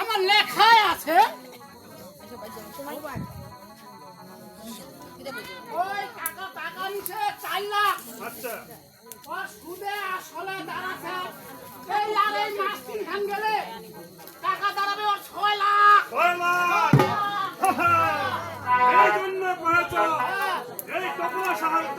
আমার লেখায় আছে। ওই টাকা টাকা নিছে লাখ। সুদে আসলে দাঁড়াছে এই আর টাকা দাঁড়াবে ছয় লাখ। ছয় সাহায্য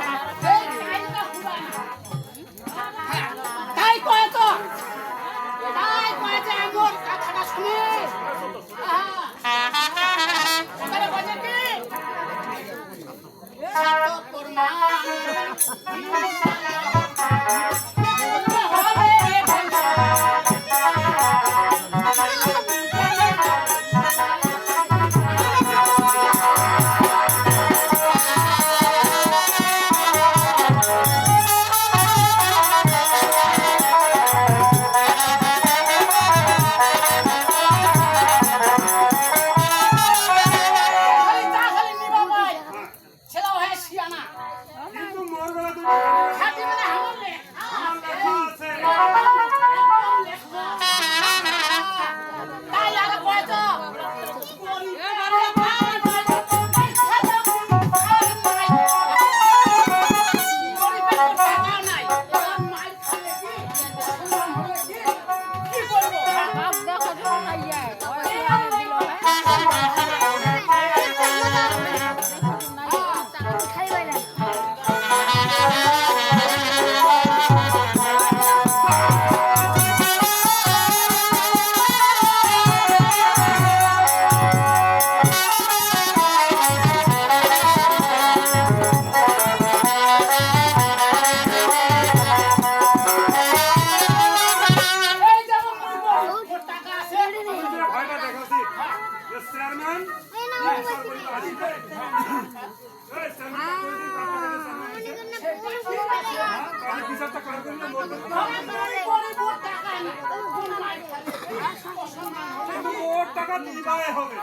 টাকা দিবাই হবে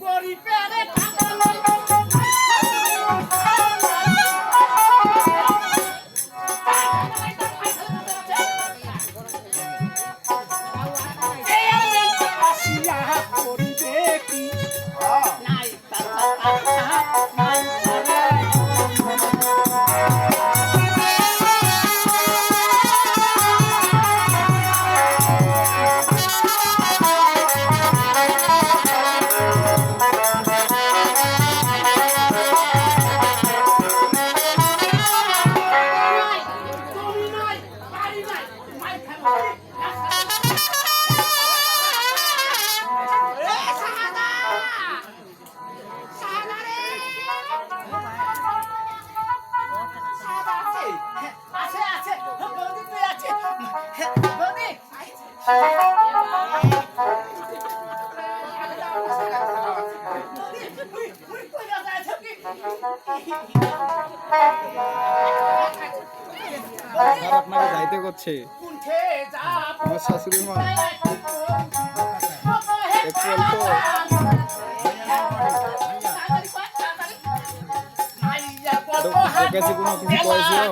গরিবের টাকা যাচ্ছে। আমার শাশুড়ি মা। কোনো কিছু পয়সা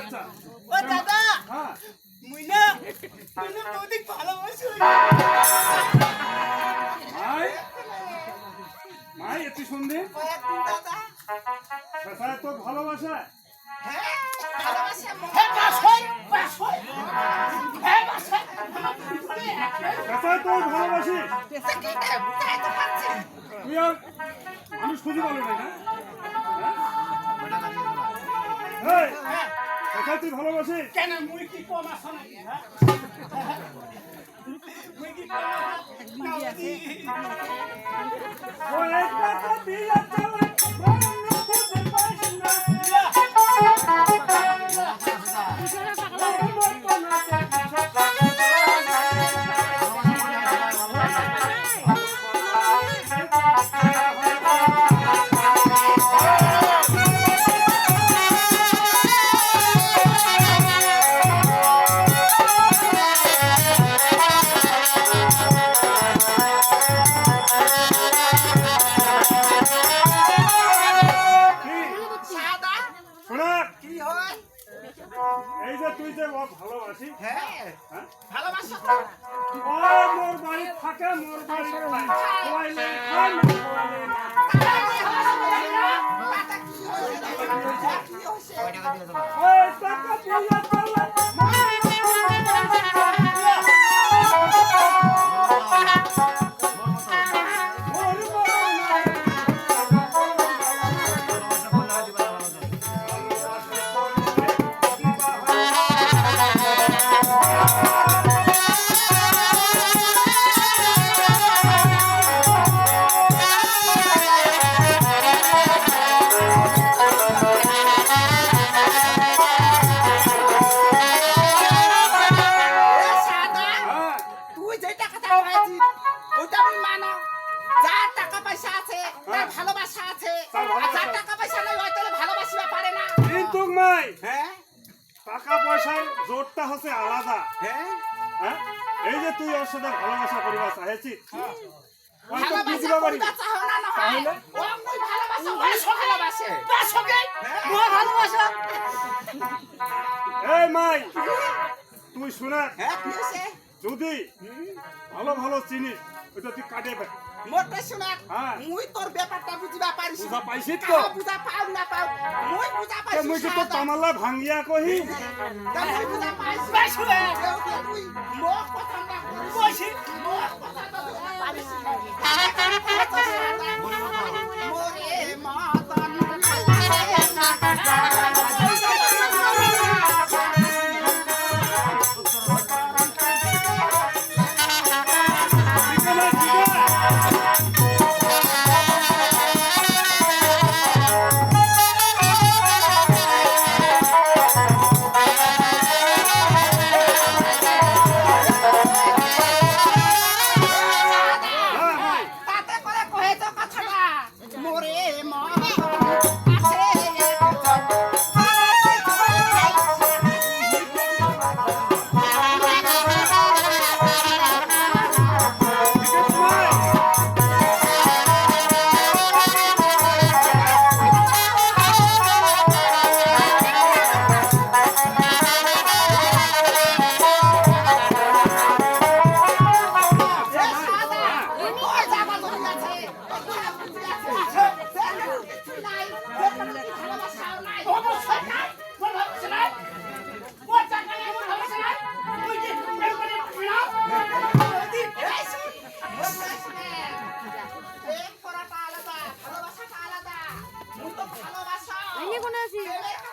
ও দাদা! হ্যাঁ। মুইনা মুইনা বৌদি ভালোবাসি। মাই মাই এত সুন্দর দাদা। তো ভালোবাসা? হ্যাঁ ভালোবাসি হ্যাঁ বাস হয় বাস হয় হ্যাঁ বাস হয় শেষায় তো ভালোবাসিস তুই আর মানুষ খুঁজে পাবি না তুই ভালোবাসিস কেন মুই কি কম আছো নাকি হ্যাঁ? মুই কি কম আছি। ও হ্যাঁ। হ্যাঁ। ও মোর বাড়ি থাকে মোর বাড়ি খোয়াইলে খায় না খোয়াইলে না। ওই টাকা দিয়া জোরটা হচ্ছে আলাদা। হ্যাঁ? হ্যাঁ? এই যে তুই ওর সাথে ভালোবাসা করিবা না হয়? এই মাই তুই শোনা। হ্যাঁ যদি ভালো ভালো চিনিস ওইটা তুই কাটে ফেল মোটে শোনা হ্যাঁ। মুই তোর ব্যাপারটা বুঝিবা পারিস বুঝা পাইছিস তো? বুঝা পাও না পাও মুই বুঝা তে মুই ভাঙ্গিয়া কহি। তা মুই বুঝা বাই শুনে। তুই পারিস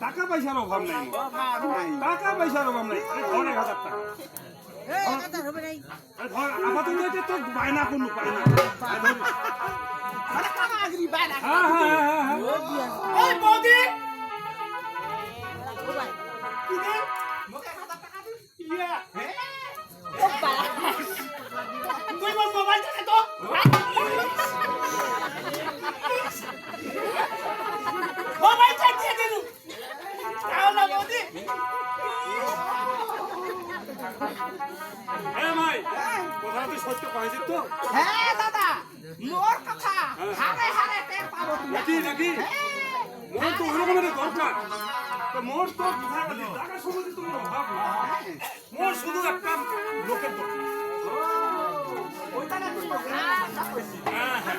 টাকা পয়সার অভাব নাই। টাকা পয়সার অভাব নাই। ধর এক হাজার টাকা। ধর এটা তো বায়না কোনো। মানে হ্যাঁ হ্যাঁ হ্যাঁ হ্যাঁ। মুখে হ্যাঁ দাদা। মোর কথা হারে হারে টের পাবো নাকি নাকি মোর তো ওইরকমের দরকার। তো মোর তো টাকা সম্বন্ধে তোমার অভাব নাই মোর শুধু একটা লোকের দরকার। ওইটা না আচ্ছা হ্যাঁ হ্যাঁ।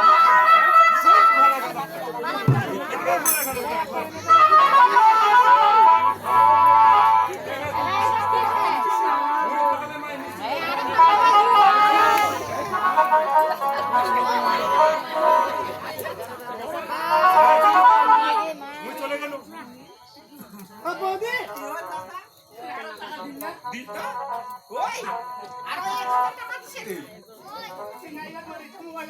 দি ওই আর ওই এক হাজার টাকা দিছে? রে করে মোবাইল